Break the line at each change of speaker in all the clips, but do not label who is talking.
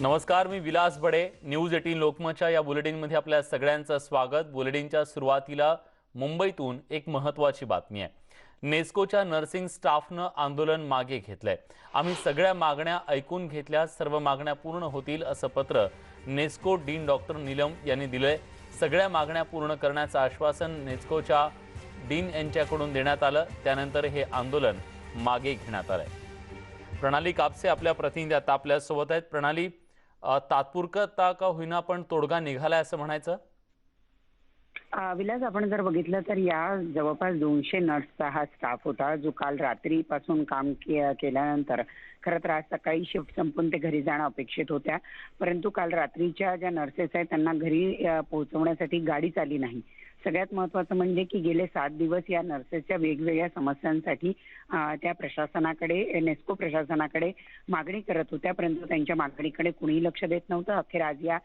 नमस्कार मी Vilas Bade. News eighteen लोकमतच्या या बुलेटिनमध्ये आपल्या सगळ्यांचं स्वागत. बुलेटिनच्या सुरुवातीला मुंबईतून एक महत्त्वाची बातमी आहे. नेस्कोच्या नर्सिंग स्टाफनं आंदोलन मागे घेतलंय. आम्ही सगळ्या मागण्या ऐकून घेतल्या सर्व मागण्या पूर्ण होतील असं पत्र नेस्को डीन डॉक्टर नीलम यांनी दिलंय. सगळ्या मागण्या पूर्ण करण्याचं आश्वासन नेस्कोच्या डीन यांच्याकडून देण्यात आलं. त्यानंतर हे आंदोलन मागे घेण्यात आलंय. प्रणाली कापसे आपल्या प्रतिनिधी आता आपल्यासोबत आहेत. प्रणाली तात्पुरता का होईना पण तोडगा निघालाय असं म्हणायचं?
विलास आपण जर बघितलं तर या जवळपास दोनशे नर्सचा हा स्टाफ होता जो काल रात्रीपासून काम के- केल्यानंतर खरं तर आज सकाळी शिफ्ट संपून ते घरी जाणं अपेक्षित होत्या. परंतु काल रात्रीच्या ज्या नर्सेस आहेत त्यांना घरी पोहोचवण्यासाठी गाडीच आली नाही. सगळ्यात महत्वाचं म्हणजे की गेले सात दिवस या नर्सेसच्या वेगवेगळ्या समस्यांसाठी त्या प्रशासनाकडे नेस्को प्रशासनाकडे मागणी करत होत्या. परंतु त्यांच्या मागणीकडे कुणीही लक्ष देत नव्हतं. अखेर आज या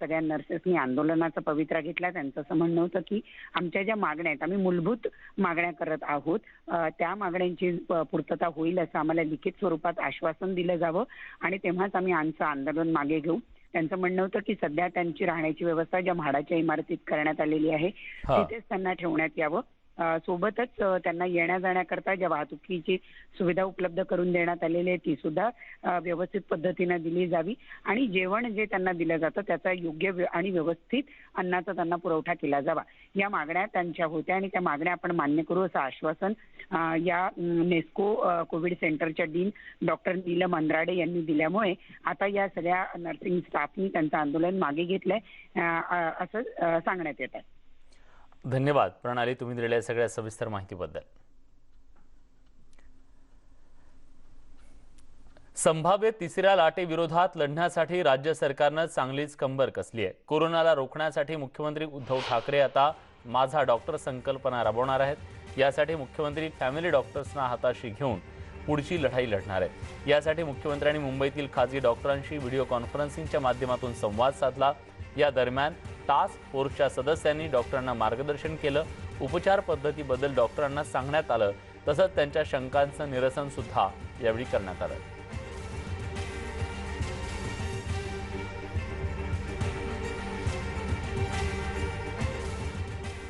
सगळ्या नर्सेसनी आंदोलनाचा पवित्रा घेतला. त्यांचं असं म्हणणं होतं की आमच्या ज्या मागण्या आहेत आम्ही मूलभूत मागण्या करत आहोत. त्या मागण्यांची पूर्तता होईल असं आम्हाला लिखित स्वरूपात आश्वासन दिलं जावं. आणि तेव्हाच आम्ही आमचं आंदोलन मागे घेऊ. त्यांचं म्हणणं होतं की सध्या त्यांची राहण्याची व्यवस्था ज्या म्हाडाच्या इमारतीत करण्यात आलेली आहे. तिथेच त्यांना ठेवण्यात यावं सोबतच त्यांना येण्या जाण्याकरता ज्या वाहतुकीची सुविधा उपलब्ध करून देण्यात आलेली आहे ती सुद्धा व्यवस्थित पद्धतीनं दिली जावी. आणि जेवण जे त्यांना दिलं जातं त्याचा योग्य आणि व्यवस्थित अन्नाचा त्यांना पुरवठा केला जावा. या मागण्या त्यांच्या होत्या आणि त्या मागण्या आपण मान्य करू असं आश्वासन या नेस्को कोविड सेंटरच्या डीन डॉक्टर नीलम अंद्राडे यांनी दिल्यामुळे आता या सगळ्या नर्सिंग स्टाफनी त्यांचं आंदोलन मागे घेतलंय असं सांगण्यात येत आहे.
धन्यवाद. प्रणाली तुम्ही दिलेल्या सगळ्या सविस्तर माहितीबद्दल. संभाव्य तिसऱ्या लाटेविरोधात लढण्यासाठी राज्य सरकारनं चांगलीच कंबर कसली आहे. कोरोनाला रोखण्यासाठी मुख्यमंत्री उद्धव ठाकरे आता माझा डॉक्टर संकल्पना राबवणार आहेत. यासाठी मुख्यमंत्री फॅमिली डॉक्टर्सना हाताशी घेऊन पुढची लढाई लढणार आहेत. यासाठी मुख्यमंत्र्यांनी मुंबईतील खाजगी डॉक्टरांशी व्हिडिओ कॉन्फरन्सिंगच्या माध्यमातून संवाद साधला. या दरम्यान टास्क फोर्सच्या सदस्यांनी डॉक्टरांना मार्गदर्शन केलं. उपचार पद्धतीबद्दल डॉक्टरांना सांगण्यात आलं. तसंच त्यांच्या शंकांचं निरसन सुद्धा यावेळी करण्यात आलं.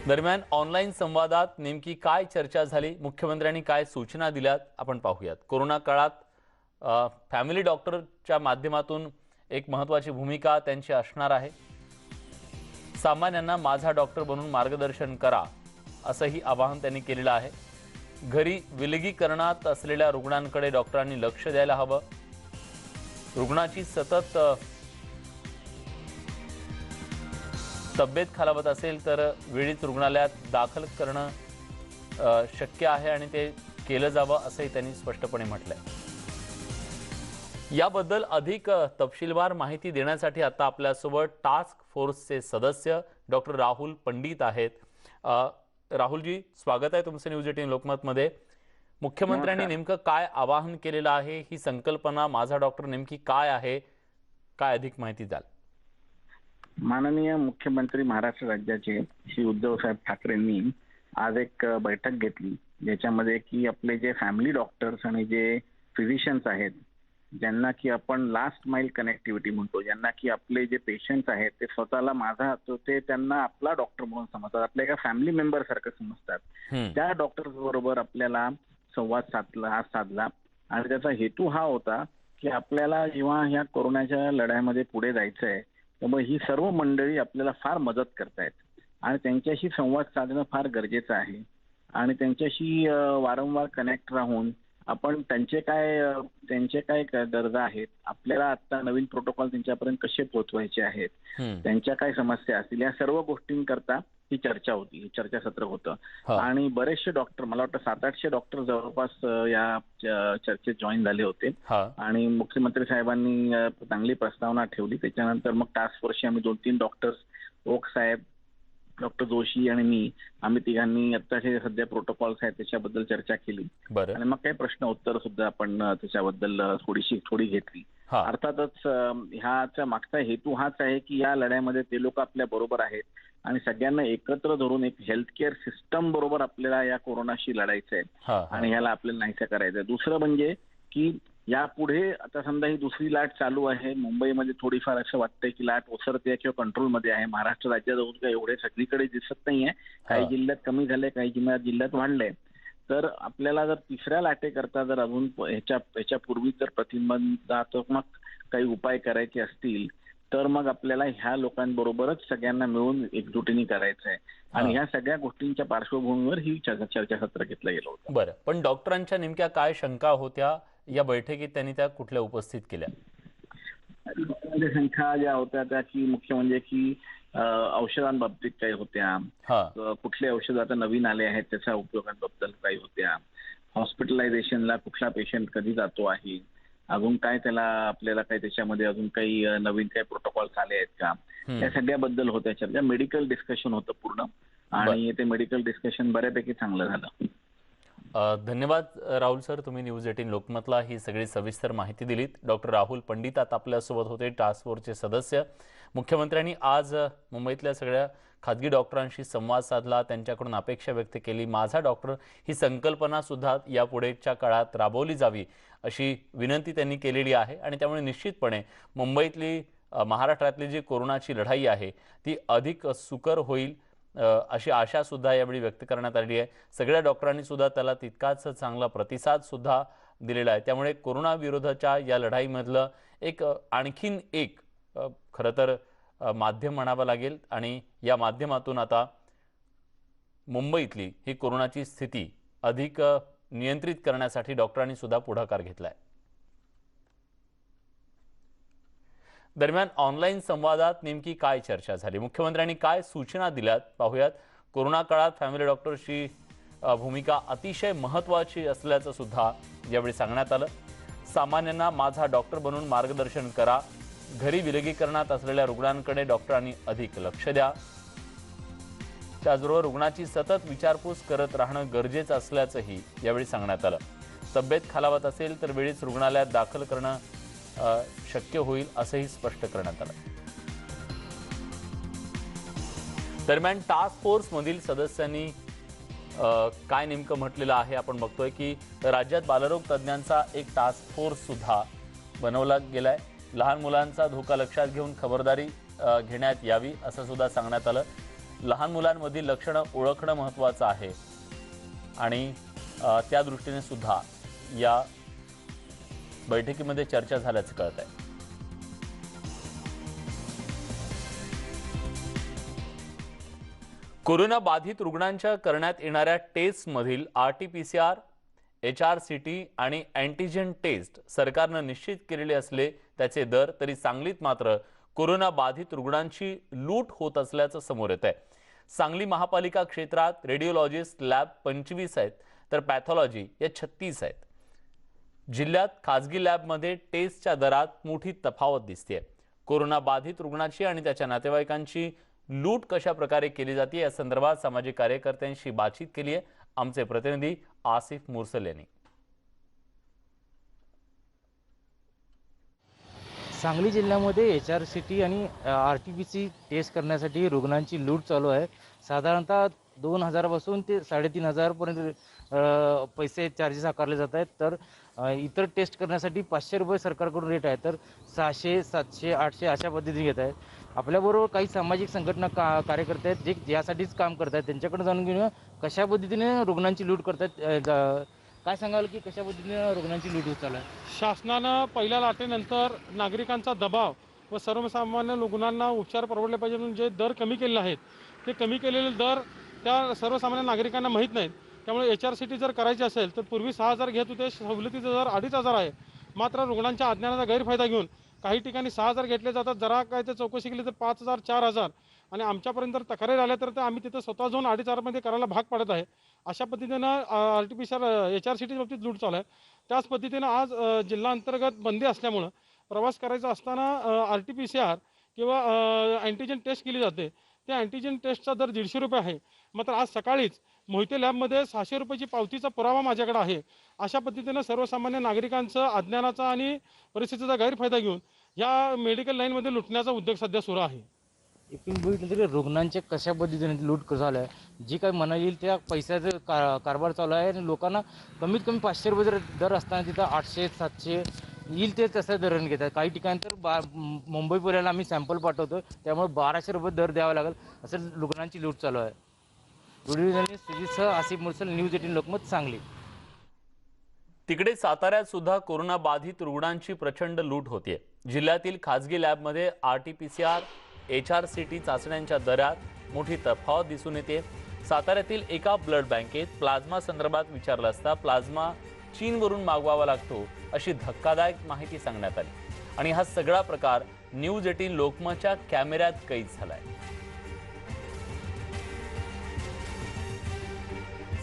दरम्यान ऑनलाईन संवादात नेमकी काय चर्चा झाली? मुख्यमंत्र्यांनी काय सूचना दिल्यात? आपण पाहूयात. कोरोना काळात फॅमिली डॉक्टरच्या माध्यमातून एक महत्त्वाची भूमिका त्यांची असणार आहे. सामान्यांना माझा डॉक्टर बनून मार्गदर्शन करा असंही आवाहन त्यांनी केलेलं आहे. घरी विलगीकरणात असलेल्या रुग्णांकडे डॉक्टरांनी लक्ष द्यायला हवं. रुग्णाची सतत तब्येत खालावत असेल तर वेळीच रुग्णालयात दाखल करणं शक्य आहे आणि ते केलं जावं असंही त्यांनी स्पष्टपणे म्हटलं आहे याबद्दल अधिक तपशीलवार माहिती देण्यासाठी आता आपल्यासोबत टास्क फोर्सचे सदस्य डॉक्टर राहुल पंडित आहेत. राहुलजी स्वागत आहे तुमचं न्यूज एटीन लोकमतमध्ये. मुख्यमंत्र्यांनी. नेमकं काय आवाहन केलेलं आहे? ही संकल्पना माझा डॉक्टर नेमकी काय आहे? काय अधिक माहिती द्याल?
माननीय मुख्यमंत्री महाराष्ट्र राज्याचे श्री उद्धव साहेब ठाकरेंनी आज एक बैठक घेतली ज्याच्यामध्ये की आपले जे फॅमिली डॉक्टर्स आणि जे फिजिशियन्स आहेत ज्यांना की आपण लास्ट माइल कनेक्टिव्हिटी म्हणतो ज्यांना की आपले जे पेशंट्स आहेत ते स्वतःला माझा तो ते त्यांना आपला डॉक्टर म्हणून समजतात. आपल्या एका फॅमिली मेंबर सारखं समजतात. त्या डॉक्टर्स बरोबर आपल्याला संवाद साधला साधला. आणि त्याचा हेतू हा होता की आपल्याला जेव्हा ह्या कोरोनाच्या लढ्यामध्ये पुढे जायचं आहे त्यामुळे ही सर्व मंडळी आपल्याला फार मदत करतायत. आणि त्यांच्याशी संवाद साधणं फार गरजेचं आहे. आणि त्यांच्याशी वारंवार कनेक्ट राहून आपण त्यांचे काय त्यांचे काय गरजा आहेत आपल्याला आता नवीन प्रोटोकॉल त्यांच्यापर्यंत कसे पोहोचवायचे आहेत. त्यांच्या काय समस्या असतील या सर्व गोष्टींकरता ही चर्चा होती हे चर्चासत्र होतं. आणि बरेचसे डॉक्टर मला वाटतं सात आठशे डॉक्टर जवळपास या चर्चेत जॉईन झाले होते आणि मुख्यमंत्री साहेबांनी चांगली प्रस्तावना ठेवली त्याच्यानंतर मग टास्क फोर्सचे आम्ही दोन तीन डॉक्टर्स ओक साहेब डॉक्टर जोशी आणि मी आम्ही तिघांनी आत्ताचे सध्या प्रोटोकॉल्स आहेत त्याच्याबद्दल चर्चा केली. आणि मग काही प्रश्न उत्तर सुद्धा आपण त्याच्याबद्दल थोडीशी थोडी घेतली. अर्थातच ह्याचा मागचा हेतू हाच आहे की या लढ्यामध्ये ते लोक आपल्या बरोबर आहेत. आणि सगळ्यांना एकत्र धरून एक हेल्थकेअर सिस्टम बरोबर आपल्याला या कोरोनाशी लढायचं आहे. आणि ह्याला आपल्याला नाहीसं करायचं आहे दुसरं म्हणजे की यापुढे आता समजा ही दुसरी लाट चालू आहे मुंबईमध्ये थोडीफार असं वाटतंय की लाट ओसरते किंवा कंट्रोलमध्ये आहे. महाराष्ट्र राज्यात अजून काही एवढे सगळीकडे दिसत नाहीये. काही. जिल्ह्यात कमी झाले काही जिल्ह्यात जिल्ह्यात वाढले तर आपल्याला जर तिसऱ्या लाटेकरता जर अजून ह्याच्या ह्याच्या पूर्वी जर प्रतिबंधात्मक काही उपाय करायचे असतील तर मग आपल्याला ह्या लोकांबरोबरच सगळ्यांना मिळून एकजुटीने करायचं आहे आणि. ह्या सगळ्या गोष्टींच्या पार्श्वभूमीवर ही चर्चा- चर्चासत्र घेतलं गेलं होतं.
बरं. पण डॉक्टरांच्या नेमक्या काय शंका होत्या? या बैठकीत त्यांनी त्या कुठल्या उपस्थित केल्या?
संख्या ज्या होत्या त्या की मुख्य म्हणजे की औषधांबाबतीत काही होत्या.
हा.
कुठले औषध आता नवीन आले आहेत त्याच्या उपयोगांबद्दल काही होत्या. हॉस्पिटलायझेशनला कुठला पेशंट कधी जातो आहे? अजून काय त्याला आपल्याला काही त्याच्यामध्ये अजून काही नवीन काही प्रोटोकॉल्स आले आहेत का. या सगळ्याबद्दल होत्या चर्चा. मेडिकल डिस्कशन होतं पूर्ण. आणि ते मेडिकल डिस्कशन बऱ्यापैकी चांगलं झालं.
धन्यवाद राहुल सर. तुम्ही न्यूज एटीन लोकमतला ही सगळी सविस्तर माहिती दिलीत. डॉक्टर राहुल पंडित आता आपल्यासोबत होते टास्क फोर्सचे सदस्य. मुख्यमंत्र्यांनी आज मुंबईतल्या सगळ्या खाजगी डॉक्टरांशी संवाद साधला. त्यांच्याकडून अपेक्षा व्यक्त केली. माझा डॉक्टर ही संकल्पना सुद्धा यापुढेच्या काळात राबवली जावी अशी विनंती त्यांनी केलेली आहे. आणि त्यामुळे निश्चितपणे मुंबईतली महाराष्ट्रातली जी कोरोनाची लढाई आहे ती अधिक सुकर होईल. अशी आशा सुद्धा यावेळी व्यक्त करण्यात आली आहे. सगळ्या डॉक्टरांनी सुद्धा त्याला तितकाच चांगला प्रतिसाद सुद्धा दिलेला आहे. त्यामुळे कोरोनाविरोधाच्या या लढाईमधलं एक आणखीन एक खरं तर माध्यम म्हणावं लागेल. आणि या माध्यमातून आता मुंबईतली ही कोरोनाची स्थिती अधिक नियंत्रित करण्यासाठी डॉक्टरांनी सुद्धा पुढाकार घेतलाय दरम्यान ऑनलाईन संवादात नेमकी काय चर्चा झाली? मुख्यमंत्र्यांनी काय सूचना दिल्यात? पाहूयात. कोरोना काळात फॅमिली डॉक्टरची भूमिका अतिशय महत्त्वाची असल्याचं सुद्धा यावेळी सांगण्यात आलं. सामान्यांना माझा डॉक्टर बनून मार्गदर्शन करा. घरी विलगीकरणात असलेल्या रुग्णांकडे डॉक्टरांनी अधिक लक्ष द्या. त्याचबरोबर रुग्णाची सतत विचारपूस करत राहणं गरजेचं असल्याचंही यावेळी सांगण्यात आलं. तब्येत खालावत असेल तर वेळीच रुग्णालयात दाखल करणं शक्य होईल असंही स्पष्ट करण्यात आलं. दरम्यान टास्क फोर्समधील सदस्यांनी काय नेमकं म्हटलेलं आहे आपण बघतोय की राज्यात बालरोग तज्ज्ञांचा एक टास्क फोर्स सुद्धा बनवला गेलाय. लहान मुलांचा धोका लक्षात घेऊन खबरदारी घेण्यात यावी असं सुद्धा सांगण्यात आलं. लहान मुलांमधील लक्षणं ओळखणं महत्त्वाचं आहे. आणि त्या दृष्टीने सुद्धा या बैठकीमध्ये चर्चा झाल्याचं कळत आहे. कोरोना बाधित रुग्णांच्या करण्यात येणाऱ्या टेस्टमधील R T P C R H R C T आणि अँटीजेन टेस्ट सरकारनं निश्चित केलेले असले त्याचे दर तरी सांगलीत मात्र कोरोना बाधित रुग्णांची लूट होत असल्याचं समोर येत आहे. सांगली महापालिका क्षेत्रात रेडिओलॉजिस्ट लॅब पंचवीस आहेत तर पॅथॉलॉजी या छत्तीस आहेत. जिल्ह्यात खासगी लॅबमध्ये टेस्टच्या दरात मोठी तफावत दिसते कोरोना बाधित रुग्णाची आणि त्याच्या नातेवाईकांची लूट कशा प्रकारे केली जाते या संदर्भात सामाजिक कार्यकर्त्यांशी बातचीत केली आहे आमचे प्रतिनिधी आसिफ मुरसल यांनी.
सांगली जिल्ह्यामध्ये एच आर सी टी आणि R T P C test करण्यासाठी रुग्णांची लूट चालू आहे. साधारणतः दोन हजारापासून ते साडेतीन हजारपर्यंत पैसे चार्जेस आकारले जात आहेत. तर इतर टेस्ट करण्यासाठी पाचशे रुपये सरकारकडून रेट आहे. तर सहाशे सातशे आठशे अशा पद्धतीने घेत आहेत. आपल्याबरोबर काही सामाजिक संघटना का कार्यकर्ते आहेत जे यासाठीच काम करत आहेत. त्यांच्याकडे जाणून घेऊन कशा पद्धतीने रुग्णांची लूट करतात काय सांगाल की कशा पद्धतीने रुग्णांची लूट होत चालू आहे?
शासनानं पहिल्या लाटेनंतर नागरिकांचा दबाव व सर्वसामान्य रुग्णांना उपचार परवडले पाहिजे म्हणून जे दर कमी केलेले आहेत ते कमी केलेले दर त्या सर्वसामान्य नागरिकांना माहीत नाहीत. त्यामुळे एच आर सी टी जर करायची असेल तर पूर्वी सहा हजार घेत होते सवलतीचा दर अडीच हजार आहे. मात्र रुग्णांच्या अज्ञानाचा गैरफायदा घेऊन काही ठिकाणी सहा हजार घेतले जातात जरा काय ते चौकशी केली तर पाच हजार चार हजार. आणि आमच्यापर्यंत जर तक्रारी आल्या तर ते आम्ही तिथं स्वतः जाऊन अडीच हजारमध्ये करायला भाग पडत आहे. अशा पद्धतीनं R T P C R H R C T बाबतीत लूट चालू आहे. त्याच पद्धतीनं आज जिल्हा अंतर्गत बंदी असल्यामुळं प्रवास करायचा असताना R T P C R किंवा अँटीजन टेस्ट केली जाते. त्या अँटीजन टेस्टचा दर दीडशे रुपये आहे. मात्र आज सकाळीच मोहिते लॅबमध्ये सहाशे रुपयाची पावतीचा पुरावा माझ्याकडे आहे. अशा पद्धतीनं सर्वसामान्य नागरिकांचं अज्ञानाचा आणि परिस्थितीचा गैरफायदा घेऊन या मेडिकल लाईनमध्ये लुटण्याचा उद्योग सध्या सुरू आहे.
एकूण बघितलं तरी रुग्णांचे कशा पद्धतीने लूट झालं आहे? जी काही म्हणा येईल त्या पैशाचं का कारभार चालू आहे आणि लोकांना कमीत कमी पाचशे रुपये जर दर असताना तिथं आठशे सातशे येईल ते तसं दरण घेतात. काही ठिकाणी तर बा मुंबई पुण्याला आम्ही सॅम्पल पाठवतो त्यामुळे बाराशे रुपये दर द्यावा लागेल. असं रुग्णांची लूट चालू आहे. व्हिडिओ सुजितसह आसिफ मुरसल न्यूज एटीन लोकमत सांगली
तिकडे साताऱ्यात सुद्धा कोरोना बाधित रुग्णांची प्रचंड लूट होतीये. जिल्ह्यातील खासगी लॅबमध्ये R T P C R H R C T चाचण्यांच्या दरात मोठी तफावत दिसून येते. साताऱ्यातील एका ब्लड बँकेत प्लाझ्मा संदर्भात विचारलं असता प्लाझ्मा चीनवरून मागवावा लागतो अशी धक्कादायक माहिती सांगण्यात आली. आणि हा सगळा प्रकार न्यूज एटीन लोकमतच्या कॅमेऱ्यात कैद झालाय.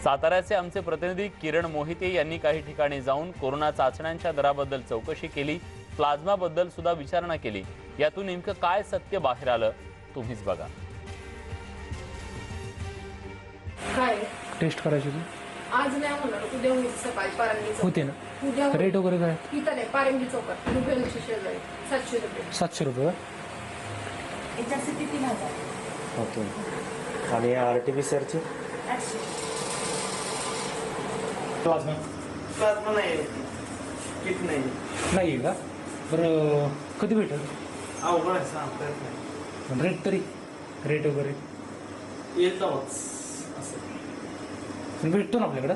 साताऱ्याचे आमचे प्रतिनिधी किरण मोहिते यांनी काही ठिकाणी जाऊन कोरोना चाचण्यांच्या दराबद्दल चौकशी केली प्लाझ्माबद्दल सुद्धा विचारणा केली. यातून नेमकं काय सत्य बाहेर आलं तुम्हीच बघा.
काय?
टेस्ट करायची होती.
आज नाही होणार उद्या होईल सकाळी पारंगी चौक
होते ना.
उद्या होईल.
रेट वगैरे काय?
इथं नाही पारंगी चौकात. रुपये शेजारी सातशे रुपये.
सातशे रुपये का?
याच्यासाठी तीन हजार
ओके. आणि आर टी पी
आठशे.
प्लाझ्मा.
प्लाझ्मा नाही किट नाही
नाही आहे का? बरं कधी भेटेल?
अवघड आहे सांगता येत नाही.
रेट तरी. रेट वगैरे.
येत. असं.
पण भेटतो ना आपल्याकडं?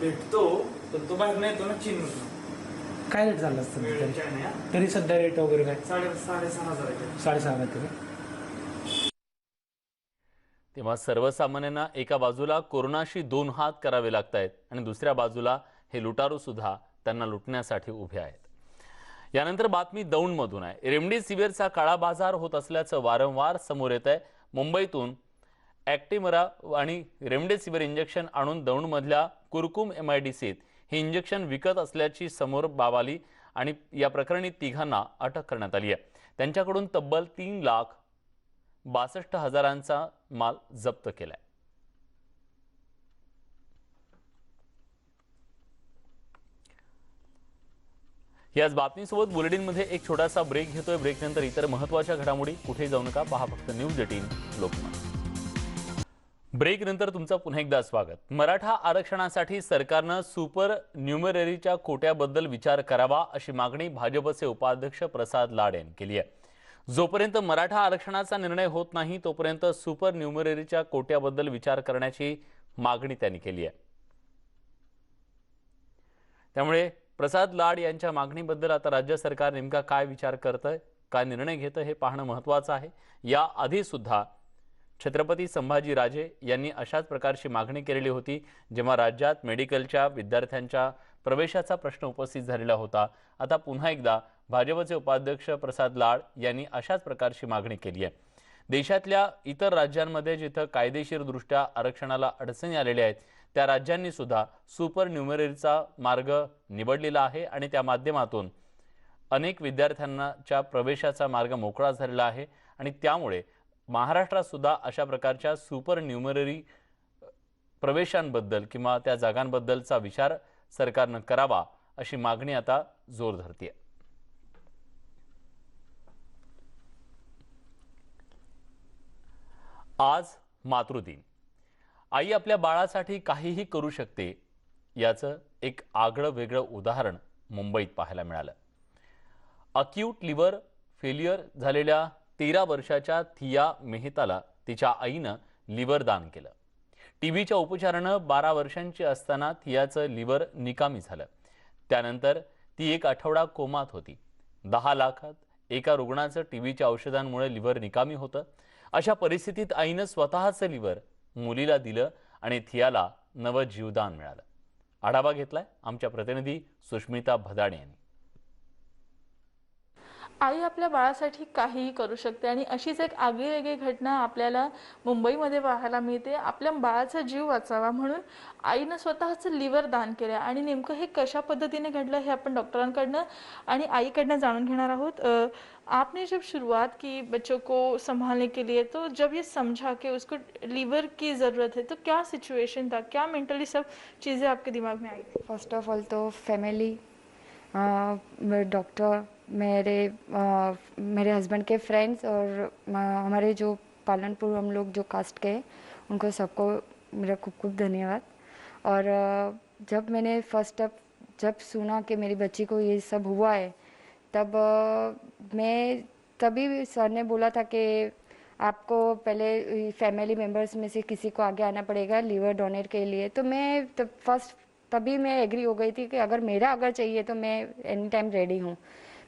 भेटतो पण तो बाहेर नाही येतो ना चीनमधून
काय रेट झालं असतं तरी
चायना
तरी सध्या रेट वगैरे काय?
साडे साडेसहा हजार आहे.
साडेसहा हजार तरी
तेव्हा सर्वसामान्यांना एका बाजूला कोरोनाशी दोन हात करावे लागत आहेत आणि दुसऱ्या बाजूला हे लुटारू सुद्धा त्यांना लुटण्यासाठी उभे आहेत. यानंतर बातमी दौंडमधून आहे. रेमडेसिवीरचा काळा बाजार होत असल्याचं वारंवार समोर येत आहे मुंबईतून ॲक्टिमरा आणि रेमडेसिवीर इंजेक्शन आणून दौंडमधल्या कुरकुम एम आय डी सीत हे इंजेक्शन विकत असल्याची समोर बाब आली आणि या प्रकरणी तिघांना अटक करण्यात आली आहे. त्यांच्याकडून तब्बल तीन लाख बासष्ट हजारांचा माल जप्त केलाय. याच बातमीसोबत बुलेटिनमध्ये एक छोटासा ब्रेक घेतोय. ब्रेक नंतर इतर महत्त्वाच्या घडामोडी. कुठे जाऊ नका. पहा फक्त न्यूज एटीन लोकमत. ब्रेक नंतर तुमचं पुन्हा एकदा स्वागत. मराठा आरक्षणासाठी सरकारनं सुपर न्युमररीच्या कोट्याबद्दल विचार करावा अशी मागणी भाजपचे उपाध्यक्ष प्रसाद लाड यांनी केली आहे. जोपर्यंत मराठा आरक्षणाचा निर्णय होत नाही तोपर्यंत सुपर न्युमरेरीच्या कोट्याबद्दल विचार करण्याची मागणी त्यांनी केली आहे. त्यामुळे प्रसाद लाड यांच्या मागणीबद्दल आता राज्य सरकार नेमका काय विचार करतंय काय निर्णय घेतं हे पाहणं महत्त्वाचं आहे. या आधी सुद्धा छत्रपती संभाजी राजे यांनी अशाच प्रकारची मागणी केलेली होती जेव्हा राज्यात मेडिकलच्या विद्यार्थ्यांच्या प्रवेशाचा प्रश्न उपस्थित झालेला होता. आता पुन्हा एकदा भाजपचे उपाध्यक्ष प्रसाद लाड यांनी अशाच प्रकारची मागणी केली आहे. देशातल्या इतर राज्यांमध्ये जिथं कायदेशीरदृष्ट्या आरक्षणाला अडचणी आलेल्या आहेत त्या राज्यांनी सुद्धा सुपर न्युमररीचा मार्ग निवडलेला आहे आणि त्या माध्यमातून अनेक विद्यार्थ्यांनाच्या प्रवेशाचा मार्ग मोकळा झालेला आहे आणि त्यामुळे महाराष्ट्रात सुद्धा अशा प्रकारच्या सुपर न्युमररी प्रवेशांबद्दल किंवा त्या जागांबद्दलचा विचार सरकारनं करावा अशी मागणी आता जोर धरते आज मातृदिन. आई आपल्या बाळासाठी काहीही करू शकते याचं एक आगळं वेगळं उदाहरण मुंबईत पाहायला मिळालं. अक्यूट लिव्हर फेल्युअर झालेल्या तेरा वर्षाच्या थिया मेहताला तिच्या आईनं लिव्हर दान केलं. टीबीच्या उपचारानं बारा वर्षांची असताना थियाचं लिव्हर निकामी झालं. त्यानंतर ती एक आठवडा कोमात होती. दहा लाखात एका रुग्णाचं टीबीच्या औषधांमुळे लिव्हर निकामी होतं. अशा परिस्थितीत आईनं स्वतःचं लिव्हर मुलीला दिलं आणि थियाला नवं जीवदान मिळालं. आढावा घेतलाय आमच्या प्रतिनिधी सुष्मिता भदाणे यांनी.
आई आपल्या बाळासाठी काहीही करू शकते आणि अशीच एक आगळीवेगळी घटना आपल्याला मुंबईमध्ये पाहायला मिळते. आपल्या बाळाचा जीव वाचावा म्हणून आईनं स्वतःचं लिव्हर दान केलं आणि नेमकं हे कशा पद्धतीने घडलं हे आपण डॉक्टरांकडनं आणि आईकडनं जाणून घेणार आहोत. आपने जब शुरुआत की बच्चों को संभालने के लिए तो जब ये समझा कि उसको लीवर की ज़रूरत है तो क्या सिचुएशन था? क्या मेंटली सब चीज़ें आपके दिमाग में आई?
फर्स्ट ऑफ ऑल तो फैमिली डॉक्टर
मेरे अ, मेरे हस्बैंड के फ्रेंड्स और हमारे जो पालनपुर हम लोग जो कास्ट के उनको सबको मेरा खूब खूब धन्यवाद। और जब मैंने फ़र्स्ट अप जब सुना कि मेरी बच्ची को ये सब हुआ है तब मैं तभी सर ने बोला था कि आपको पहले फैमिली मेंबर्स में से किसी को आगे आना पड़ेगा लीवर डोनेट के लिए। तो मैं तब फ़र्स्ट तभी मैं एग्री हो गई थी कि अगर मेरा अगर चाहिए तो मैं एनी टाइम रेडी हूँ।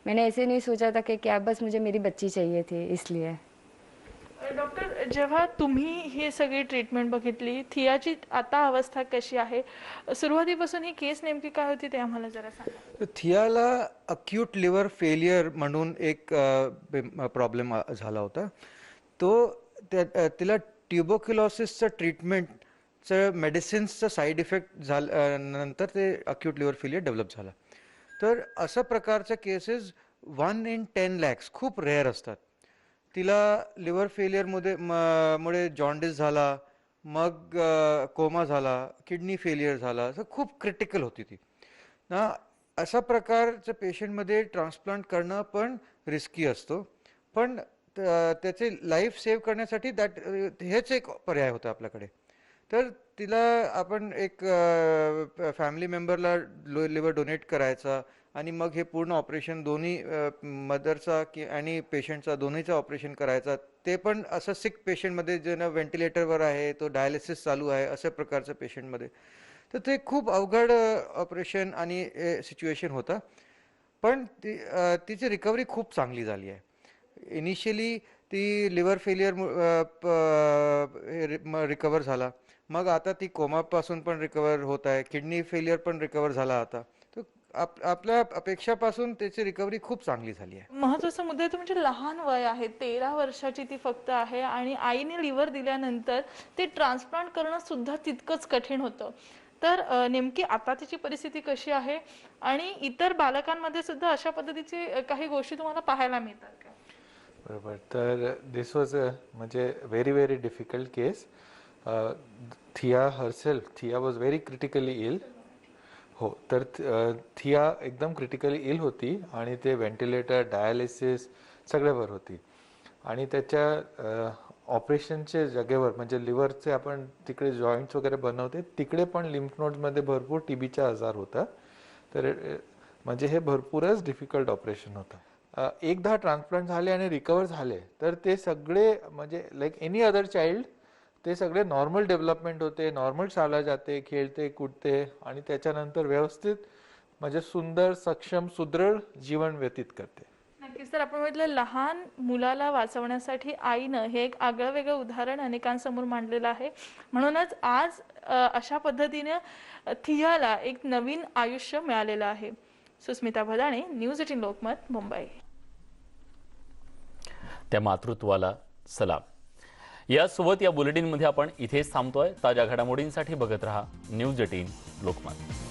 मैंने ऐसे नहीं सोचा था कि क्या बस मुझे मेरी बच्ची चाहिए थी इसलिए।
डॉक्टर जेव्हा तुम्ही ही सगळी ट्रीटमेंट बघितली थियाची आता अवस्था कशी आहे? सुरुवातीपासून ही केस नेमकी काय होती ते आम्हाला जरा सांगा.
थियाला अक्यूट लिव्हर फेलियर म्हणून एक प्रॉब्लेम झाला होता. तो तिला ट्युबोक्युलॉसिसचं ट्रीटमेंटचं मेडिसिन्सचं साईड इफेक्ट झालं नंतर ते अक्यूट लिव्हर फेलियर डेव्हलप झाला. तर अशा प्रकारच्या cases one in ten lakhs खूप रेअर असतात. तिला लिव्हर फेलियरमध्ये म- मुळे जॉन्डिस झाला मग कोमा झाला किडनी फेलियर झाला असं खूप क्रिटिकल होती ती. ना अशा प्रकारच्या पेशंटमध्ये ट्रान्सप्लांट करणं पण रिस्की असतो. पण त- त्याचे लाईफ सेव्ह करण्यासाठी दॅट हेच एक पर्याय होता आपल्याकडे. तर तिला आपण एक फॅमिली मेंबरला लो लिव्हर डोनेट करायचा आणि मग हे पूर्ण ऑपरेशन दोन्ही मदरचा की आणि पेशंटचा दोन्हीचा ऑपरेशन करायचा. ते पण असं सिक पेशंटमध्ये जे ना व्हेंटिलेटरवर आहे तो डायलिसिस चालू आहे अशा प्रकारचं पेशंटमध्ये तर ते खूप अवघड ऑपरेशन आणि सिच्युएशन होतं. पण ती तिची रिकव्हरी खूप चांगली झाली आहे. इनिशियली ती लिव्हर फेलियर रिकवर झाला. मग आता ती कोमापासून पण रिकवर होत आहे. किडनी फेलियर पण रिकवर झाला आता. आप आपल्या अपेक्षापासून त्याची रिकव्हरी खूप चांगली झाली आहे.
महत्त्वाचा मुद्दा तो म्हणजे लहान वय आहे. तेरा वर्षाची ती फक्त आहे आणि आईने लिव्हर दिल्यानंतर ते ट्रान्सप्लांट करणं सुद्धा तितकंच कठीण होतं. तर नेमकी आता तिची परिस्थिती कशी आहे? आणि इतर बालकांमध्ये सुद्धा अशा पद्धतीचे काही गोष्टी तुम्हाला पाहायला मिळतात का?
बरोबर. तर दिस वॉज अ म्हणजे very very difficult case Thea herself थिया वॉज व्हेरी क्रिटिकली इल हो तर थिया एकदम क्रिटिकली इल होती आणि ते व्हेंटिलेटर डायालिसिस सगळ्यावर होती. आणि त्याच्या ऑपरेशनचे जागेवर म्हणजे लिव्हरचे आपण तिकडे जॉईंट्स वगैरे बनवते तिकडे पण लिम्फ नोड्समध्ये भरपूर टी बीचा आजार होता. तर म्हणजे हे भरपूरच डिफिकल्ट ऑपरेशन होतं. एकदा ट्रान्सप्लांट झाले आणि रिकवर झाले तर ते सगळे म्हणजे लाईक एनी अदर चाइल्ड ते सगळे नॉर्मल डेव्हलपमेंट होते नॉर्मल शाळा जाते खेळते कुठते आणि त्याच्यानंतर व्यवस्थित म्हणजे सुंदर सक्षम सुदृढ जीवन व्यतीत करते.
नक्कीच. तर आपण म्हटलं लहान मुलाला वाचवण्यासाठी आईनं हे एक आगळं वेगळं उदाहरण अनेकांसमोर मांडलेलं आहे. म्हणूनच आज अशा पद्धतीने थियाला एक नवीन आयुष्य मिळालेलं आहे. Susmita Bhadane news eighteen Lokmat Mumbai.
त्या मातृत्वाला सलाम. यासोबत या बुलेटिनमध्ये आपण इथेच थांबतोय. ताज्या घडामोडींसाठी बघत रहा न्यूज एटीन लोकमत